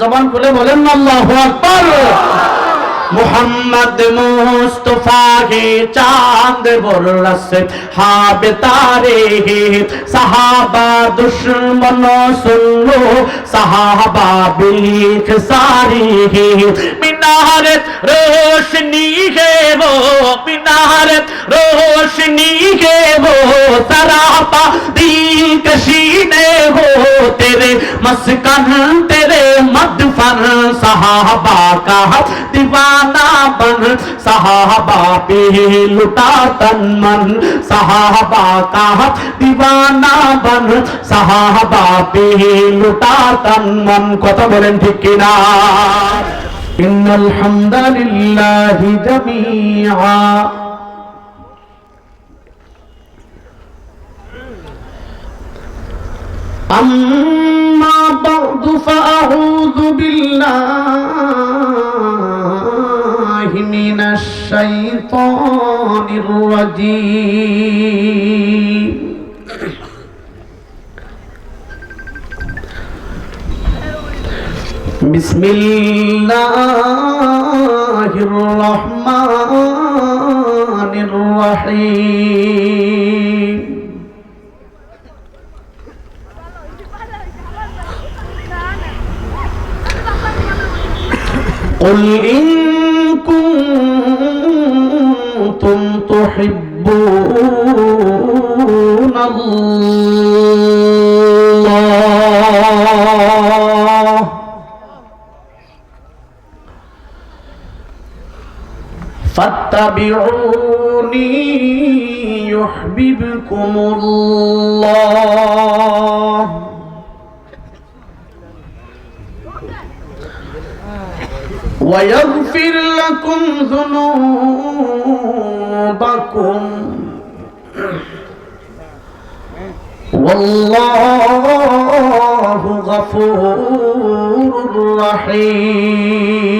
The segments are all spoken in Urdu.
জবান খুলে বলেন আল্লাহু আকবার। মোহাম্মদ মুস্তফা হে চাঁদ হাবে তারে হে সাহাবা দুশ্মন সুনো সাহাবা বিখ সারি হে منارت روشنی ہے وہ منارت روشنی ہے وہ سراپا دین کشی نے ہو تیرے مسکن، تیرے مدفن، صحابہ کا دیوانہ بن، صحابہ پہ لٹا تن من، صحابہ کا دیوانہ بن، صحابہ پہ لٹا تن من۔ কথা বলেন ঠিক কিনা إن الحمد لله جميعا أما بعد فأعوذ بالله من الشيطان الرجيم بسم الله الرحمن الرحيم. قل إن كنتم تحبون الله فاتبعوني يحببكم الله. ويغفر لكم ذنوبكم. والله غفور رحيم.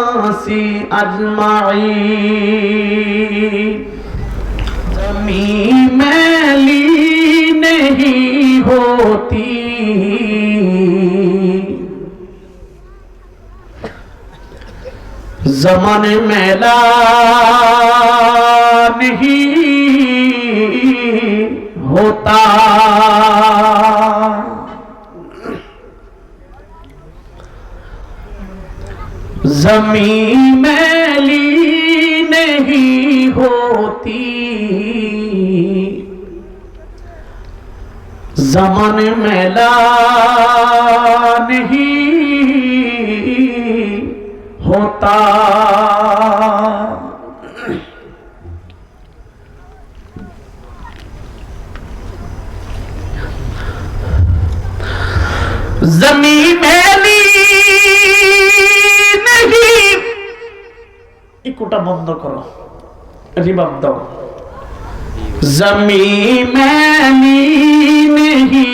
أجمعين زمین میلی نہیں ہوتی زمان میلا نہیں ہوتا زمین میلی نہیں ہوتی۔ زمان میلا نہیں ہوتا۔ زمین میلی ওটা বন্ধ করো? রিবাব দাও। জমি মেনি নেহি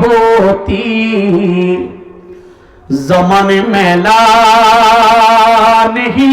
হতি, জমন মেলা নেহি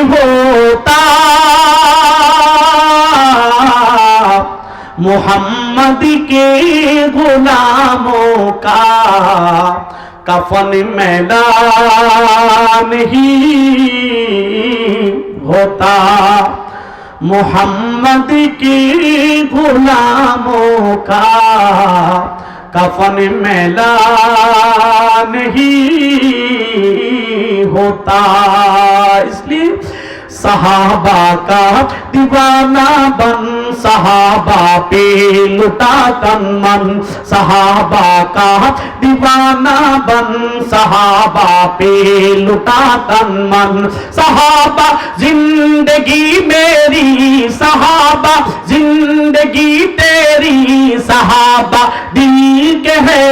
ہوتا۔ محمد کے غلاموں کا کفن میلا نہیں ہوتا۔ محمد کی غلاموں کا کفن میلا نہیں ہوتا، اس لیے صحابہ کا دیوانہ بن، صحابہ پہ لٹا تن من، صحابہ کا دیوانہ بن صحابہ پہ لٹا تن من صحابہ زندگی میری صحابہ زندگی تیری صحابہ دل کے ہے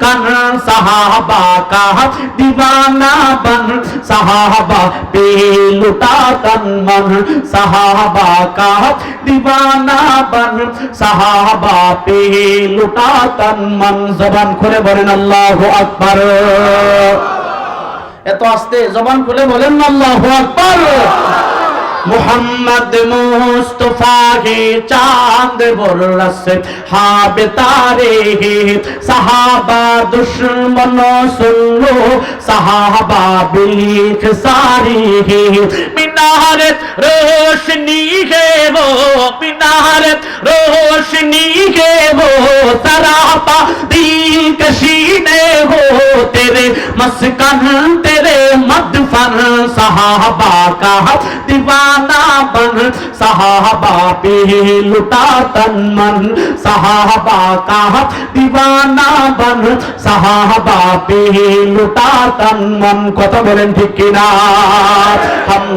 کن صحابہ کا دیوانہ بن সাহাবা পে লুটাতন মন। সাহাবা কা দিবানা বন। সাহাবা পে লুটাতন মন। জবান খুলে বলেন আল্লাহু আকবার। এত আস্তে জবান খুলে বলেন আল্লাহু আকবার। محمد مصطفیٰ چاند برس حاب تارے صحابہ دشمن سن لو صحابہ بلیخ ساری ہے پنارت روشنی ہے وہ پنارت روشنی ہے وہ سراپا دین کشینے ہو تیرے مسکن تیرے مدفن صحابہ کا دیوانہ بن صحابہ پہ لٹا تن من صحابہ کا دیوانہ بن صحابہ پہ لٹا تن من کتب تو ہم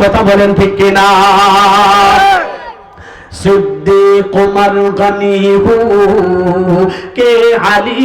কথা বলেন ঠিক কিনা সিদ্দিক উমর গনি হু কে আলী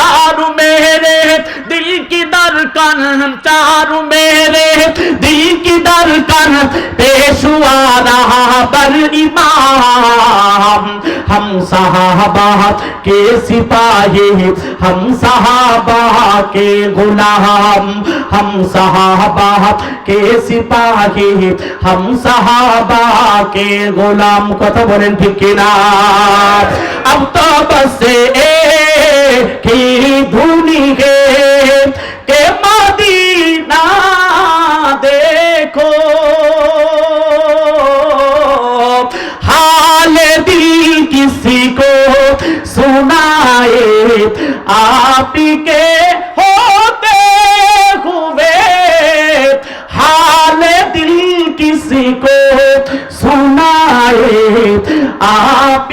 چارو میرے دل کی درکن چارو میرے دل کی درکن پیشوا رہا بر امام۔ ہم صحابہ کے سپاہی، ہم صحابہ کے غلام۔ ہم صحابہ کے سپاہی، ہم صحابہ کے غلام۔ کتھا بولیں ٹھیک اب تو بس اے کی بھولی ہے کہ مدینہ دیکھو حال دل کسی کو سنائے آپ کے ہوتے ہوئے حال دل کسی کو سنائے آپ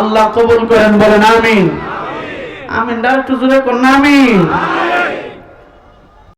আল্লাহ কবুল করেন বলেন আমিন আমিন ডাক্তার জুড়ে কোন আমিন